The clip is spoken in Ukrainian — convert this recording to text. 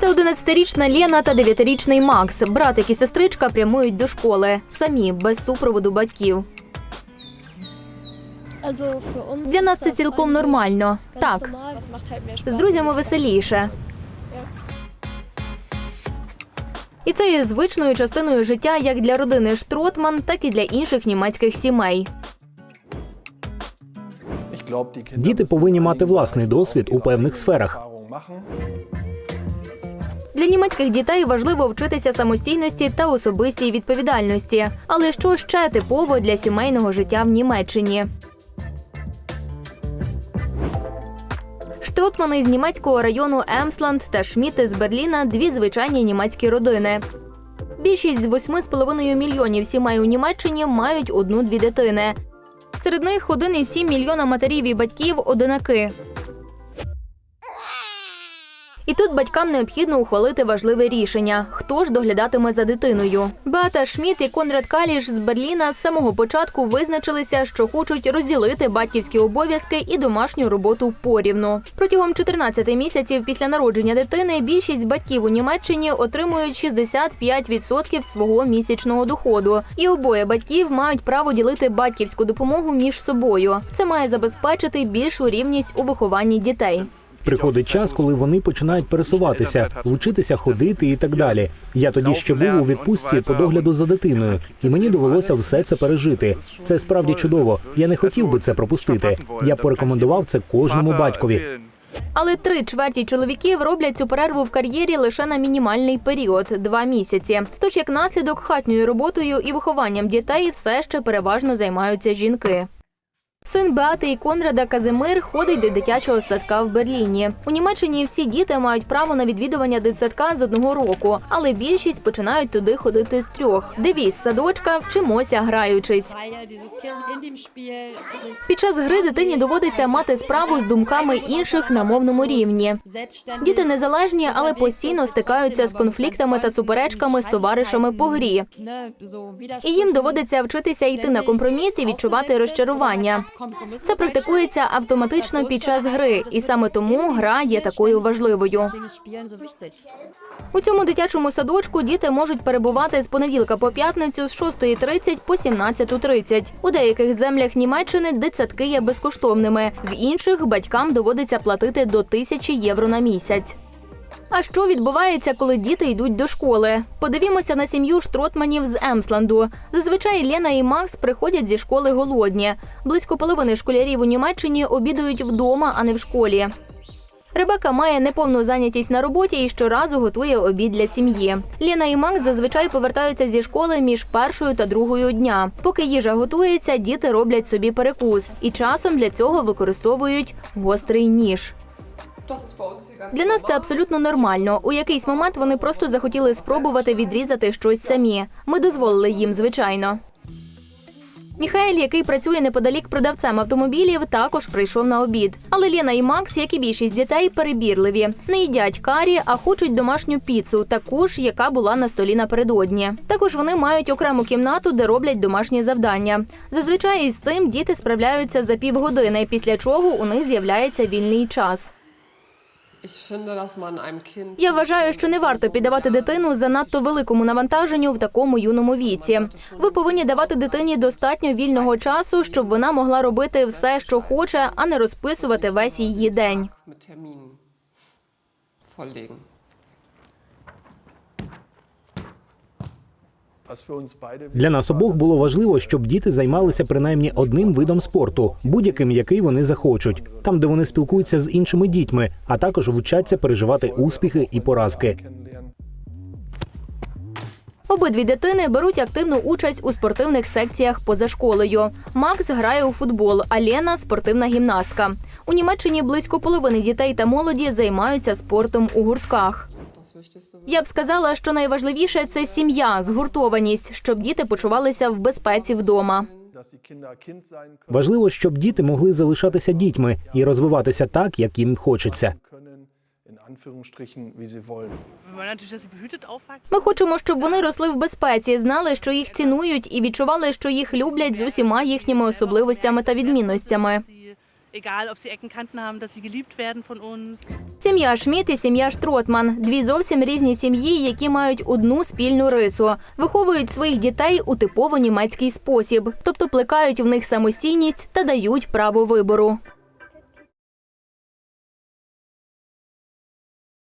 Це 11-річна Лена та 9-річний Макс. Братик і сестричка прямують до школи самі без супроводу батьків. Для нас це цілком нормально. Так, з друзями веселіше. І це є звичною частиною життя як для родини Штротман, так і для інших німецьких сімей. Діти повинні мати власний досвід у певних сферах. Для німецьких дітей важливо вчитися самостійності та особистій відповідальності. Але що ще типово для сімейного життя в Німеччині? Штротмани з німецького району Емсланд та Шміти з Берліна дві звичайні німецькі родини. Більшість з 8,5 мільйонів сімей у Німеччині мають одну-дві дитини. Серед них 1,7 мільйона матерів і батьків одинаки. І тут батькам необхідно ухвалити важливе рішення: хто ж доглядатиме за дитиною. Беата Шміт і Конрад Каліш з Берліна з самого початку визначилися, що хочуть розділити батьківські обов'язки і домашню роботу порівну. Протягом 14 місяців після народження дитини більшість батьків у Німеччині отримують 65% свого місячного доходу, і обоє батьків мають право ділити батьківську допомогу між собою. Це має забезпечити більшу рівність у вихованні дітей. Приходить час, коли вони починають пересуватися, вчитися ходити і так далі. Я тоді ще був у відпустці по догляду за дитиною, і мені довелося все це пережити. Це справді чудово. Я не хотів би це пропустити. Я порекомендував це кожному батькові. Але три чверті чоловіків роблять цю перерву в кар'єрі лише на мінімальний період два місяці. Тож як наслідок хатньою роботою і вихованням дітей все ще переважно займаються жінки. Син Беати і Конрада Казимир ходить до дитячого садка в Берліні. У Німеччині всі діти мають право на відвідування дитсадка з одного року, але більшість починають туди ходити з трьох. Девіз садочка вчимося граючись. Під час гри дитині доводиться мати справу з думками інших на мовному рівні. Діти незалежні, але постійно стикаються з конфліктами та суперечками з товаришами по грі. І їм доводиться вчитися йти на компроміс і відчувати розчарування. Це практикується автоматично під час гри, і саме тому гра є такою важливою. У цьому дитячому садочку діти можуть перебувати з понеділка по п'ятницю з 6.30 по 17.30. У деяких землях Німеччини дитсадки є безкоштовними, в інших батькам доводиться платити до тисячі євро на місяць. А що відбувається, коли діти йдуть до школи? Подивімося на сім'ю штротманів з Емсланду. Зазвичай Лена і Макс приходять зі школи голодні. Близько половини школярів у Німеччині обідують вдома, а не в школі. Ребека має неповну зайнятість на роботі і щоразу готує обід для сім'ї. Лена і Макс зазвичай повертаються зі школи між першою та другою дня. Поки їжа готується, діти роблять собі перекус і часом для цього використовують гострий ніж. Для нас це абсолютно нормально. У якийсь момент вони просто захотіли спробувати відрізати щось самі. Ми дозволили їм, звичайно. Міхаель, який працює неподалік продавцем автомобілів, також прийшов на обід. Але Лена і Макс, як і більшість дітей, перебірливі. Не їдять карі, а хочуть домашню піцу, таку ж, яка була на столі напередодні. Також вони мають окрему кімнату, де роблять домашні завдання. Зазвичай із цим діти справляються за півгодини, після чого у них з'являється вільний час. Я вважаю, що не варто піддавати дитину занадто великому навантаженню в такому юному віці. Ви повинні давати дитині достатньо вільного часу, щоб вона могла робити все, що хоче, а не розписувати весь її день. Для нас обох було важливо, щоб діти займалися принаймні одним видом спорту, будь-яким, який вони захочуть, там, де вони спілкуються з іншими дітьми, а також вчаться переживати успіхи і поразки. Обидві дитини беруть активну участь у спортивних секціях поза школою. Макс грає у футбол, а Лена – спортивна гімнастка. У Німеччині близько половини дітей та молоді займаються спортом у гуртках. Я б сказала, що найважливіше це сім'я, згуртованість, щоб діти почувалися в безпеці вдома. Важливо, щоб діти могли залишатися дітьми і розвиватися так, як їм хочеться. Ми хочемо, щоб вони росли в безпеці, знали, що їх цінують, і відчували, що їх люблять з усіма їхніми особливостями та відмінностями. Egal ob sie Ecken, haben, dass sie geliebt werden von uns. Сім'я Шміт і сім'я Штротман дві зовсім різні сім'ї, які мають одну спільну рису. Виховують своїх дітей у типово німецький спосіб, тобто плекають в них самостійність та дають право вибору.